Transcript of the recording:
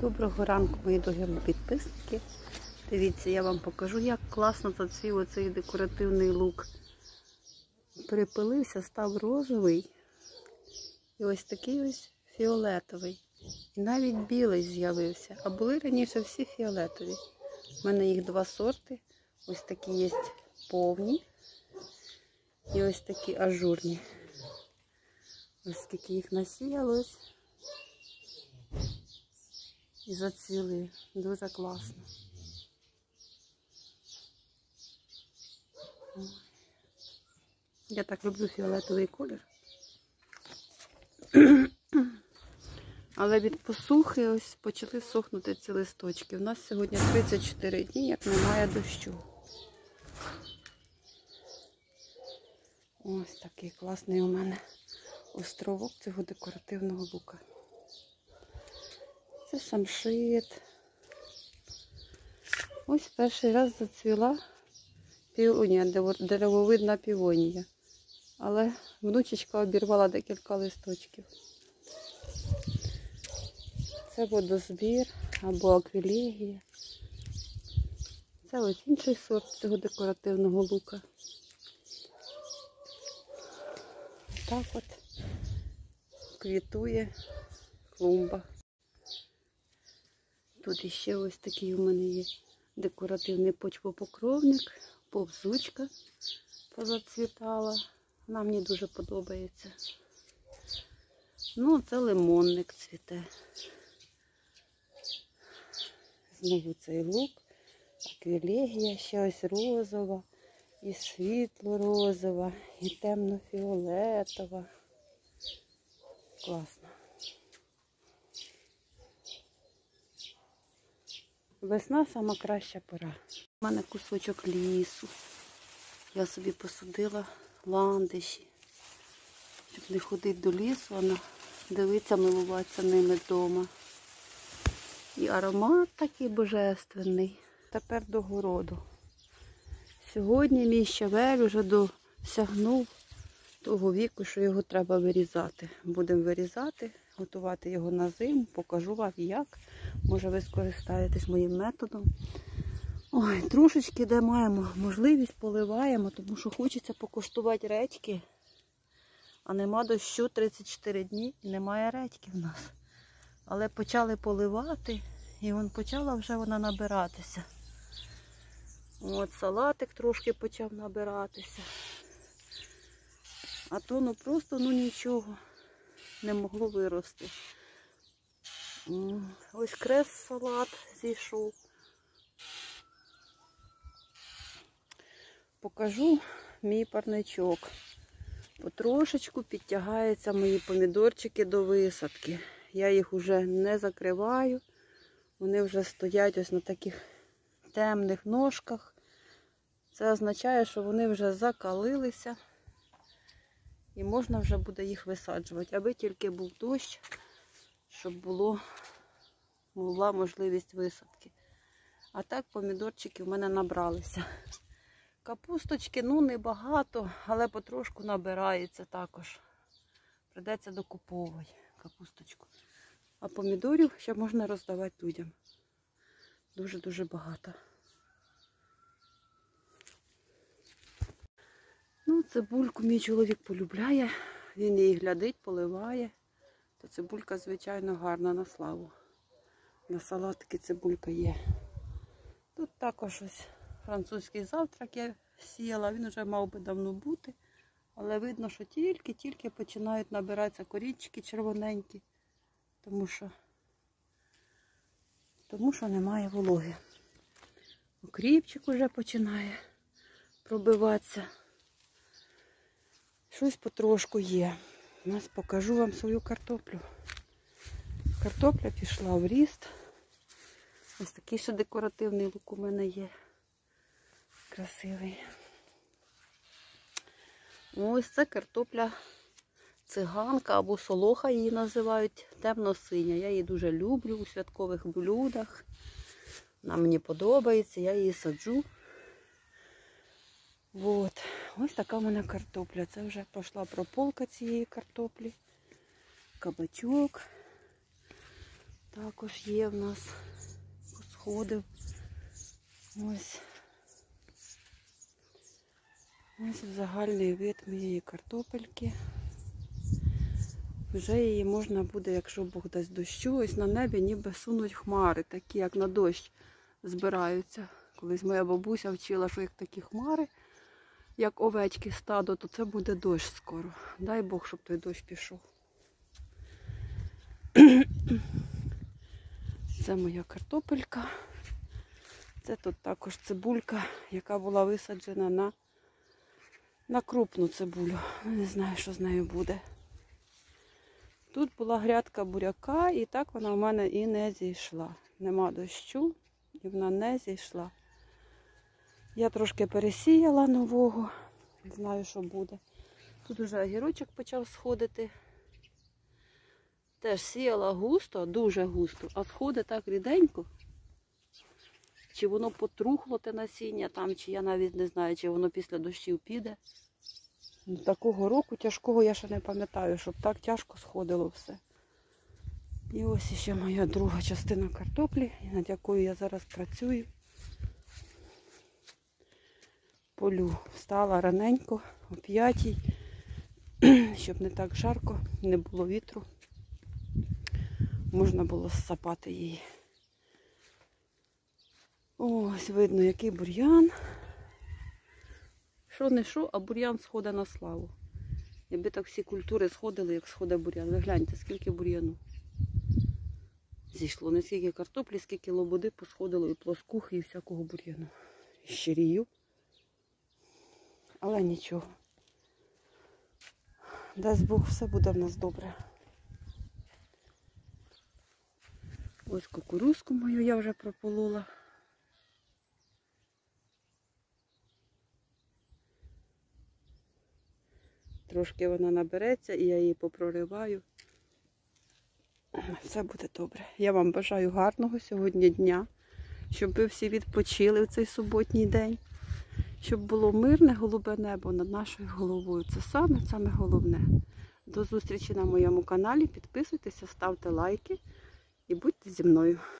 Доброго ранку, мої дорогі підписники. Дивіться, я вам покажу, як класно зацвів оцей декоративний лук. Припилився, став розовий. І ось такий ось фіолетовий. І навіть білий з'явився. А були раніше всі фіолетові. У мене їх два сорти. Ось такі є повні. І ось такі ажурні. Ось скільки їх насіялось. І зацвіли. Дуже класно. Я так люблю фіолетовий колір. Але від посухи ось почали сохнути ці листочки. У нас сьогодні 34 дні, як немає дощу. Ось такий класний у мене островок цього декоративного лука. Це самшит. Ось перший раз зацвіла піонія, деревовидна піонія. Але внучечка обірвала декілька листочків. Це водозбір або аквілегія. Це ось інший сорт цього декоративного лука. Так от квітує клумба. Тут іще ось такий у мене є декоративний почвопокровник, повзучка позацвітала. Вона мені дуже подобається. Ну, це лимонник цвіте. Знову цей лук, аквілегія, ще ось розова, і світло-розова, і темно-фіолетова. Класно. Весна сама краща пора. У мене кусочок лісу. Я собі посадила ландиші. Щоб не ходити до лісу, а дивитися, милуватися ними вдома. І аромат такий божественний. Тепер до городу. Сьогодні мій щавель вже досягнув того віку, що його треба вирізати. Будемо вирізати, готувати його на зиму, покажу вам як. Може ви скористаєтесь моїм методом. Ой, трошечки де маємо можливість поливаємо, тому що хочеться покуштувати редьки. А нема дощу 34 дні і немає редьки в нас. Але почали поливати і вон почала вже вона набиратися. От салатик трошки почав набиратися. А то ну просто ну нічого не могло вирости. Ось крес салат зійшов. Покажу мій парничок. Потрошечку підтягаються мої помідорчики до висадки. Я їх вже не закриваю. Вони вже стоять ось на таких темних ножках. Це означає, що вони вже закалилися і можна вже буде їх висаджувати, аби тільки був дощ, щоб було, була можливість висадки. А так помідорчики в мене набралися. Капусточки, ну, небагато, але потрошку набирається також. Придеться докуповувати капусточку. А помідорів ще можна роздавати людям. Дуже-дуже багато. Ну, цибульку мій чоловік полюбляє, він її глядить, поливає. То цибулька, звичайно, гарна на славу. На салатки цибулька є. Тут також ось французький завтрак я сіяла, він вже мав би давно бути. Але видно, що тільки-тільки починають набиратися корінчики червоненькі, тому що тому що немає вологи. Окріпчик вже починає пробиватися. Щось потрошку є. Зараз покажу вам свою картоплю. Картопля пішла в ріст. Ось такий ще декоративний лук у мене є. Красивий. Ось це картопля циганка або солоха її називають темно-синя. Я її дуже люблю у святкових блюдах. Вона мені подобається, я її саджу. От. Ось така в мене картопля. Це вже пішла прополка цієї картоплі. Кабачок. також є в нас сходив. Ось. Ось загальний вид моєї картопельки. Вже її можна буде, якщо Бог дасть дощу, ось на небі ніби сунуть хмари, такі, як на дощ збираються. Колись моя бабуся вчила, що як такі хмари, як овечки стадо, то це буде дощ скоро. Дай Бог, щоб той дощ пішов. Це моя картопелька. Це тут також цибулька, яка була висаджена на, на крупну цибулю. Ну, Не знаю, що з нею буде. Тут була грядка буряка, і так вона в мене і не зійшла. Нема дощу, і вона не зійшла. Я трошки пересіяла нового, знаю, що буде. Тут вже огірочок почав сходити. Теж сіяла густо, дуже густо, а сходить так ріденько. Чи воно потрухло те насіння там, чи я навіть не знаю, чи воно після дощів піде. Ну, Такого року тяжкого я ще не пам'ятаю, щоб так тяжко сходило все. І ось ще моя друга частина картоплі, над якою я зараз працюю. Полю встала раненько о п'ятій, щоб не так жарко, не було вітру. Можна було сапати її. Ось видно, який бур'ян. Що не що, а бур'ян сходить на славу. Якби так всі культури сходили, як сходить бур'ян. Ви гляньте, скільки бур'яну. Зійшло не скільки картоплі, скільки лободи посходило і плоскухи, і всякого бур'яну. Щирію. Але нічого. Дасть Бог, все буде в нас добре. Ось кукурузку мою я вже прополола. Трошки вона набереться і я її попрориваю. Все буде добре. Я вам бажаю гарного сьогодні дня, щоб ви всі відпочили в цей суботній день, щоб було мирне голубе небо над нашою головою. Це саме саме головне. До зустрічі на моєму каналі. Підписуйтеся, ставте лайки і будьте зі мною.